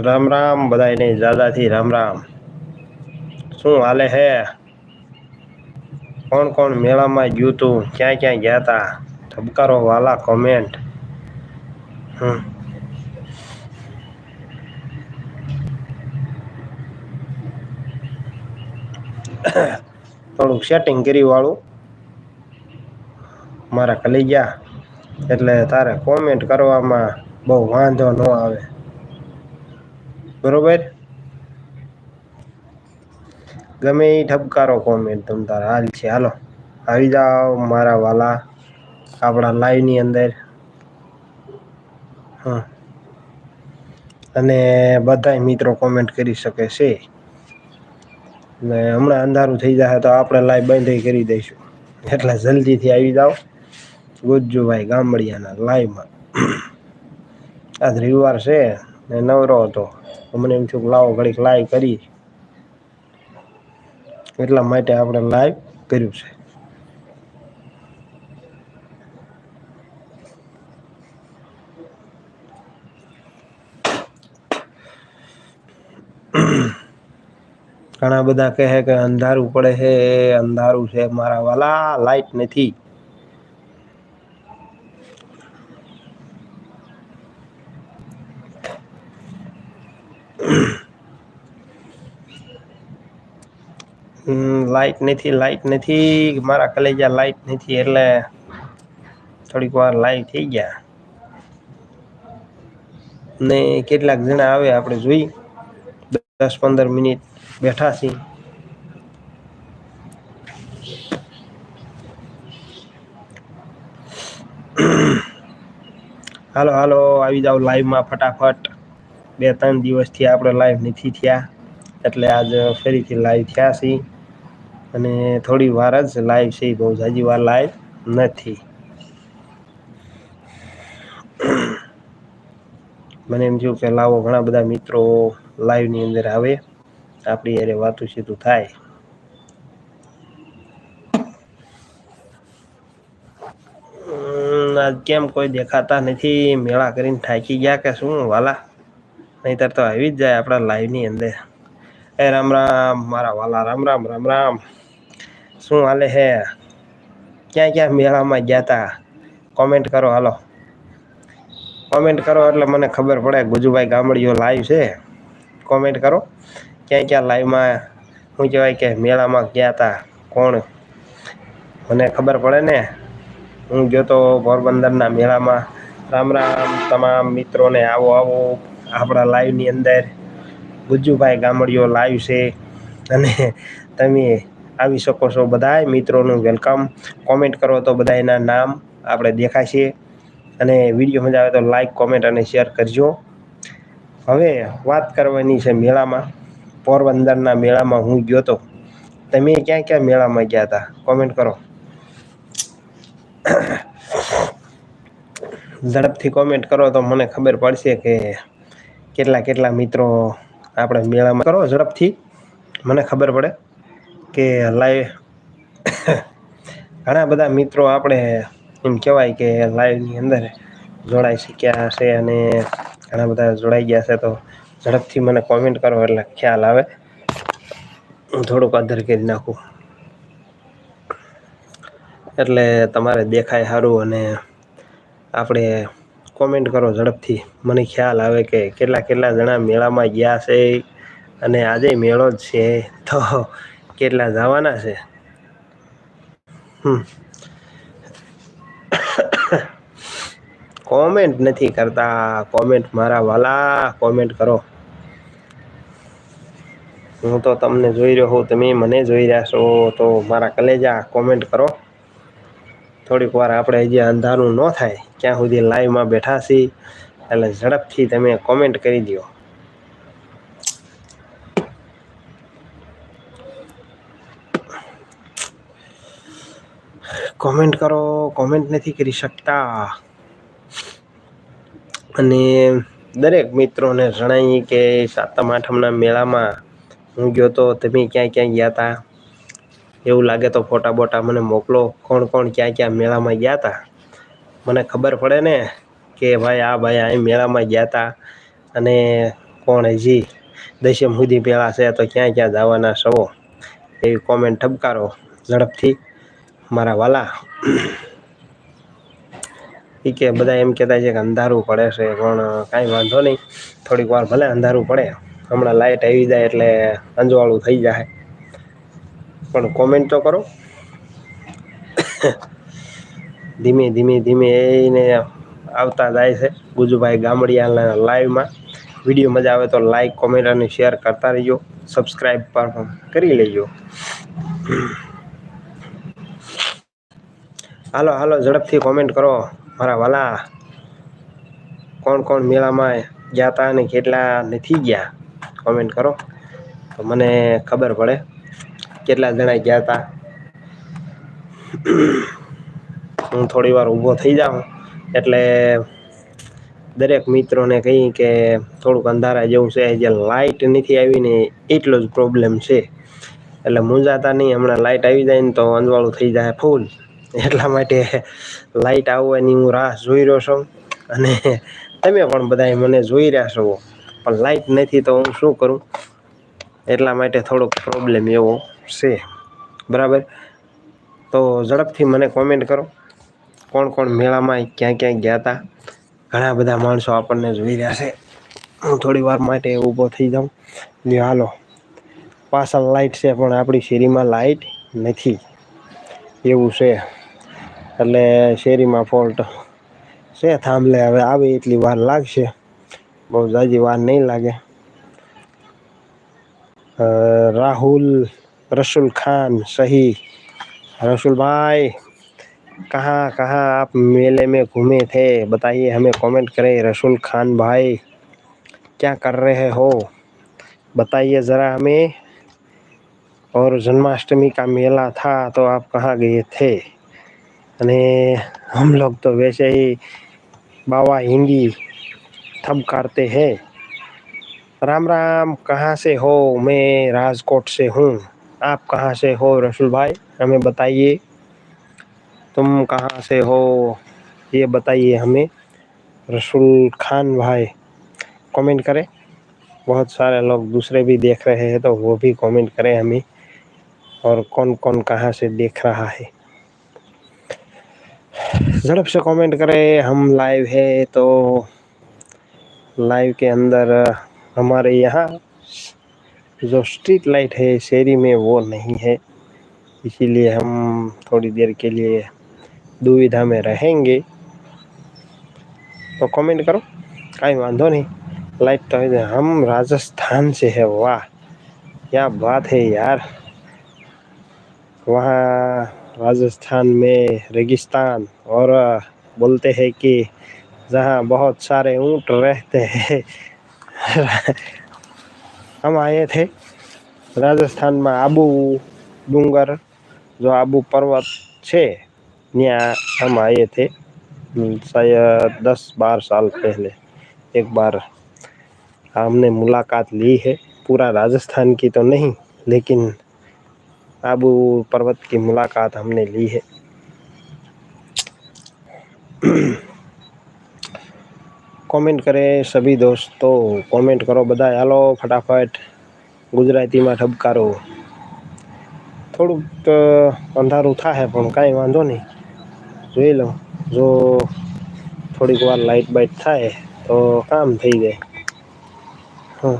રામ રામ બધાને દાદાથી રામ રામ. શું હાલે હે? કોણ કોણ મેળામાં ગયું તું? ક્યાં ક્યાં ગયા તા? ધબકારો વાલા કોમેન્ટ હમ. થોડુંક સેટિંગ કરી વાળું. મારા કલી ગયા એટલે તારે કોમેન્ટ કરવામાં બહુ વાંધો ન આવે. બરોબર? ગમે એ ઠપકારો કોમેન્ટ તમ તારે. હાલ છે, હાલો. આવી જાઓ મારા વાલા આપણા લાઈવની અંદર. હા અને બધા મિત્રો કોમેન્ટ કરી શકે છે. ને હમણાં અંધારું થઈ જાય તો આપણે લાઈવ બંધ કરી દઈશું. એટલે જલ્દીથી આવી જાઓ. ગુજ્જુભાઈ ગામડિયાના લાઈવમાં આજ રવિવાર છે ને નવરો હતો. મને એમ છું લાવો ઘડીક લાઈવ કરી. એટલા માટે આપણે લાઈવ કર્યું છે. ઘણા બધા કહે કે અંધારું પડે છે, અંધારું છે મારા વાલા લાઈટ નથી. લાઈટ નથી લાઈટ નથી. મારા કલેજા લાઈટ નથી એટલે થોડીક વાર લાઈવ થઈ ગયા. ને કેટલાક જણા આવે આપણે જોઈ. દસ પંદર મિનિટ બેઠા છીએ. હાલો હાલો, આવી જાવ લાઈવમાં ફટાફટ. બે, ત્રણ દિવસથી આપણે લાઈવ નથી થયા. એટલે આજ ફરીથી લાઈવ થયા છીએ. અને થોડી વાર જ લાઈવ છે બહુ જાજી વાર લાઈવ નથી. મને એમ થયું કે લાવો, ઘણા બધા મિત્રો લાઈવની અંદર આવે. આપણી યારે વાતું સીધું થાય. આજ કેમ કોઈ દેખાતા નથી? મેળા કરીને થાકી ગયા કે શું? વાલા, નહીતર તો આવી જ જાય આપણા લાઈવની અંદર. એ રામ રામ, મારા વાલા, રામ રામ રામ રામ. શું હાલે હે? ક્યાં ક્યાં મેળામાં ગયા તા કોમેન્ટ કરો, હાલો. કોમેન્ટ કરો એટલે મને ખબર પડે ગુજુભાઈ ગામડીઓ લાઈવ છે. કોમેન્ટ કરો. ક્યાં ક્યાં લાઈવમાં શું કહેવાય કે મેળામાં ગયા તા કોણ? મને ખબર પડે ને. હું ગયો તો પોરબંદરના મેળામાં. રામ રામ, તમામ મિત્રોને આવો આવો. આપણા લાઈવની અંદર ગુજુભાઈ ગામડીઓ લાઈવ છે. અને તમે આવી શકો છો બધા મિત્રોનું વેલકમ કોમેન્ટ કરો તો બધા એના નામ આપણે દેખાશે અને વીડિયો મજા આવે તો લાઈક કોમેન્ટ અને શેર કરજો. હવે વાત કરવાની છે મેળામાં. પોરબંદરના મેળામાં હું ગયો તો. તમે ક્યાં ક્યાં મેળામાં ગયા હતા? કોમેન્ટ કરો. ઝડપથી કોમેન્ટ કરો તો મને ખબર પડશે કે કેટલા કેટલા મિત્રો આપણે મેળામાં. કરો ઝડપથી. મને ખબર પડે. કે લાઈવ ઘણા બધા મિત્રો આપણે એમ કહેવાય કે લાઈવની અંદર જોડાઈ શક્યા હશે અને ઘણા બધા જોડાઈ ગયા છે તો ઝડપથી મને કોમેન્ટ કરો એટલે ખ્યાલ આવે. હું થોડુંક અધર કરી નાખું. એટલે તમારે દેખાય સારું અને આપણે કોમેન્ટ કરો ઝડપથી. મને ખ્યાલ આવે કે કેટલા કેટલા જણા મેળામાં ગયા છે અને આજે મેળો જ છે. તો કેટલા જવાના છે? કોમેન્ટ નથી કરતા. કોમેન્ટ મારા વાલા. કોમેન્ટ કરો. હું તો તમને જોઈ રહ્યો હું તમે મને જોઈ રહ્યા છો, તો મારા કલેજા કોમેન્ટ કરો. થોડીક વાર આપણે હજી અંધારું ન થાય. ક્યાં સુધી લાઈવમાં બેઠા છીએ, એટલે ઝડપથી તમે કોમેન્ટ કરી દો કોમેન્ટ કરો કોમેન્ટ નથી કરી શકતા. અને દરેક મિત્રોને જણાવીએ કે સાતમ, આઠમના મેળામાં હું ગયો તો તમે ક્યાં ક્યાં ગયા હતા એવું લાગે તો ફોટા બોટા મને મોકલો. કોણ કોણ ક્યાં ક્યાં મેળામાં ગયા હતા મને ખબર પડે ને કે ભાઈ, આ ભાઈ અહીં મેળામાં ગયા હતા અને કોણ હજી? દશમ સુધી પેલા છે તો ક્યાં ક્યાં જવાના છો? એવી કોમેન્ટ ઠપકારો ઝડપથી. મારા વાલા. એ કે બધા એમ કહેતા છે કે અંધારું પડે છે, પણ કાંઈ વાંધો નહીં. થોડીક વાર ભલે અંધારું પડે. હમણાં લાઇટ આવી જાય એટલે અંજવાળું થઈ જાય. પણ કોમેન્ટ તો કરો. ધીમે ધીમે ધીમે એને આવતા જાય છે ગુજુભાઈ ગામડિયાના લાઈવમાં વીડિયો મજા આવે તો લાઈક કોમેન્ટ અને શેર કરતા રહીજો. સબસ્ક્રાઈબ પણ કરી લેજો. હાલો હાલો, ઝડપથી કોમેન્ટ કરો. મારા વાલા, કોણ કોણ મેળામાં ગયા હતા અને કેટલા નથી ગયા? કોમેન્ટ કરો. તો મને ખબર પડે કેટલા જણા ગયા હતા હું થોડી વાર ઊભો થઈ જાઉં. એટલે દરેક મિત્રોને કહી કે થોડુંક અંધારા જેવું છે. જે લાઇટ નથી આવી ને એટલો જ પ્રોબ્લેમ છે. એટલે મૂંઝાતા નહીં. હમણાં લાઇટ આવી જાય ને તો અંજવાળું થઈ જાય ફૂલ એટલા માટે લાઇટ આવવાની હું રાહ જોઈ રહ્યો છું. અને તમે પણ બધા મને જોઈ રહ્યા છો. પણ લાઇટ નથી તો હું શું કરું? એટલા માટે થોડોક પ્રોબ્લેમ એવો છે. બરાબર? તો ઝડપથી મને કોમેન્ટ કરો. કોણ કોણ મેળામાં ક્યાં ક્યાં ગયા હતા ઘણા બધા માણસો આપણને જોઈ રહ્યા છે. હું થોડી વાર માટે ઊભો થઈ જાઉં. જે હાલો. પાછળ લાઇટ છે, પણ આપણી શેરીમાં લાઇટ નથી. એવું છે. એટલે શેરીમાં ફોલ્ટ છે થાંભલે હવે આવે એટલી વાર લાગશે બહુ જાજી વાર નહીં લાગે राहुल रसुल खान सही रसुल भाई कहाँ कहाँ आप मेले में घूमे थे बताइए हमें कमेंट करें रसुल खान भाई क्या कर रहे हो बताइए ज़रा हमें और जन्माष्टमी का मेला था तो आप कहाँ गए थे अने हम लोग तो वैसे ही बाबा हिंदी थपकारते हैं। राम राम, कहाँ से हो? मैं राजकोट से हूँ। आप कहाँ से हो रसूल भाई? हमें बताइए। तुम कहाँ से हो? ये बताइए हमें। रसूल खान भाई, कमेंट करें। बहुत सारे लोग दूसरे भी देख रहे हैं तो वो भी कमेंट करें हमें। और कौन कौन कहाँ से देख रहा है? झड़प से कमेंट करें, हम लाइव है तो लाइव के अंदर, हमारे यहाँ जो स्ट्रीट लाइट है शहरी में वो नहीं है। इसीलिए हम थोड़ी देर के लिए दुविधा में रहेंगे। तो कमेंट करो कहीं वांधो नहीं। लाइट तो हम राजस्थान से है, वाह। क्या बात है यार। वहाँ राजस्थान में रेगिस्तान और बोलते हैं कि जहाँ बहुत सारे ऊँट रहते हैं। हम आए थे राजस्थान में आबू डूंगर, जो आबू पर्वत छे ત્યાં हम आए थे शायद दस बारह साल पहले। एक बार हमने मुलाकात ली है, पूरा राजस्थान की तो नहीं, लेकिन आबू पर्वत की मुलाकात हमने ली है કોમેન્ટ કરે સભી દોસ્તો કોમેન્ટ કરો બધા હાલો ફટાફટ ગુજરાતીમાં ઠપકારો થોડુંક અંધારું થાય પણ કાંઈ વાંધો નહીં જોઈ લઉં જો થોડીક વાર લાઇટ બાઇટ થાય તો કામ થઈ જાય હા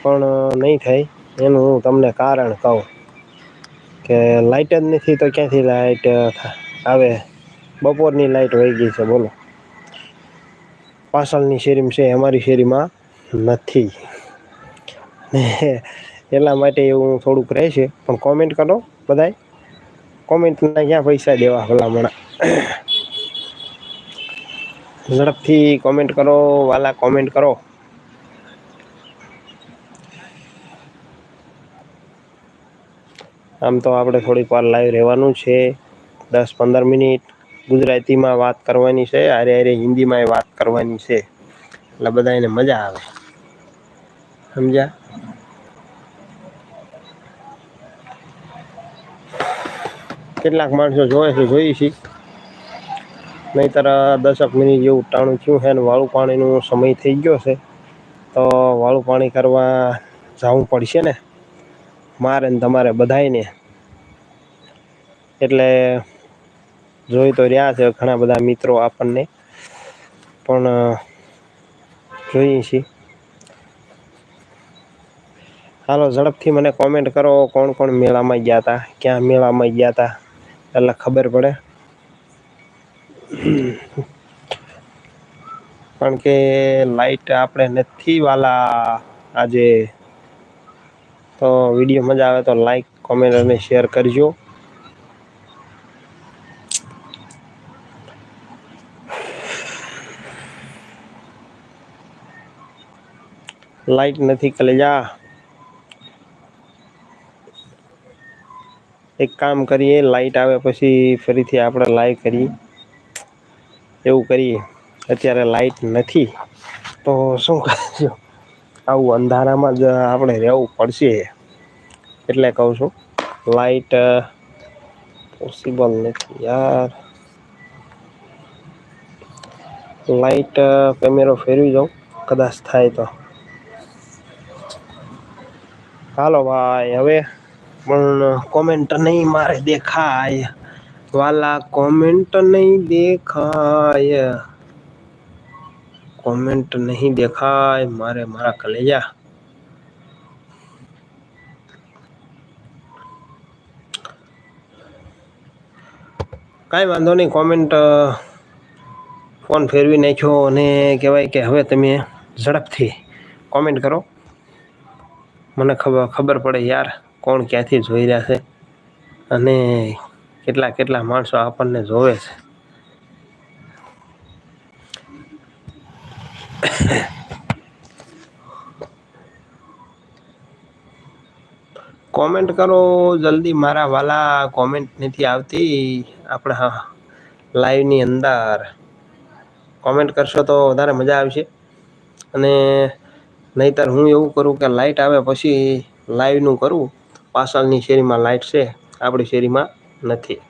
પણ નહીં થાય એનું હું તમને કારણ કહું કે લાઇટ જ નથી તો ક્યાંથી લાઇટ આવે? બપોરની લાઇટ વહી ગઈ છે, બોલો. પાછળની શેરીમાં છે, અમારી શેરીમાં નથી. ને એટલા માટે એવું થોડુંક રહેશે પણ કોમેન્ટ કરો બધાય. કોમેન્ટના ક્યાં પૈસા દેવા ભલામણા. ઝડપથી કોમેન્ટ કરો, વાલા કોમેન્ટ કરો. આમ તો આપણે થોડીક વાર લાઈવ રહેવાનું છે. દસ પંદર મિનિટ ગુજરાતીમાં વાત કરવાની છે. અરે અરે હિન્દીમાં વાત કરવાની છે. એટલે બધા એને મજા આવે. સમજ્યા? કેટલાક માણસો જોવે છે, જોઈ છે. નહીતર દસક મિનિટ જેવું ટાણું થયું છે ને વાળું પાણીનો સમય થઈ ગયો છે. તો વાળું પાણી કરવા જવું પડશે ને? મારે ને તમારે બધાને એટલે જોઈ તો રહ્યા છે ઘણા બધા મિત્રો આપણને. પણ જોઈએ છીએ. હાલો, ઝડપથી મને કોમેન્ટ કરો કોણ કોણ મેળામાં ગયા તા, ક્યાં મેળામાં ગયા તા એટલે ખબર પડે. કારણ કે લાઈટ આપણે નથી વાલા આજે તો વીડિયો મજા આવે તો લાઈક કોમેન્ટ અને શેર કરજો. લાઈટ નથી કલેજા એક કામ કરીએ લાઈટ આવે પછી ફરીથી આપણે લાઈવ કરીએ. એવું કરીએ. અત્યારે લાઈટ નથી. તો શું કરજો આવું અંધારામાં જ આપણે રહેવું પડશે. એટલે કહું છું લાઈટ પોસિબલ નથી યાર. લાઈટ કેમેરો ફેરવી જાઉં કદાચ થાય તો. હાલો ભાઈ, હવે પણ કોમેન્ટ નહીં મારે દેખાય. વાલા કોમેન્ટ નહીં દેખાય. કોમેન્ટ નહીં દેખાય, મારે મારા કલેજા. કાંઈ વાંધો નહીં કોમેન્ટ ફોન ફેરવી નાખ્યો અને કહેવાય કે હવે તમે ઝડપથી કોમેન્ટ કરો. મને ખબર ખબર પડે યાર કોણ ક્યાંથી જોઈ રહ્યા છે અને કેટલા કેટલા માણસો આપણને જોવે છે. કોમેન્ટ કરો જલ્દી, મારા વાલા કોમેન્ટ નથી આવતી. આપણે લાઈવની અંદર. કોમેન્ટ કરશો તો વધારે મજા આવશે. અને નહીતર હું એવું કરું કે લાઇટ આવે પછી લાઈવનું કરું. પાછળની શેરીમાં લાઇટ છે, આપણી શેરીમાં નથી.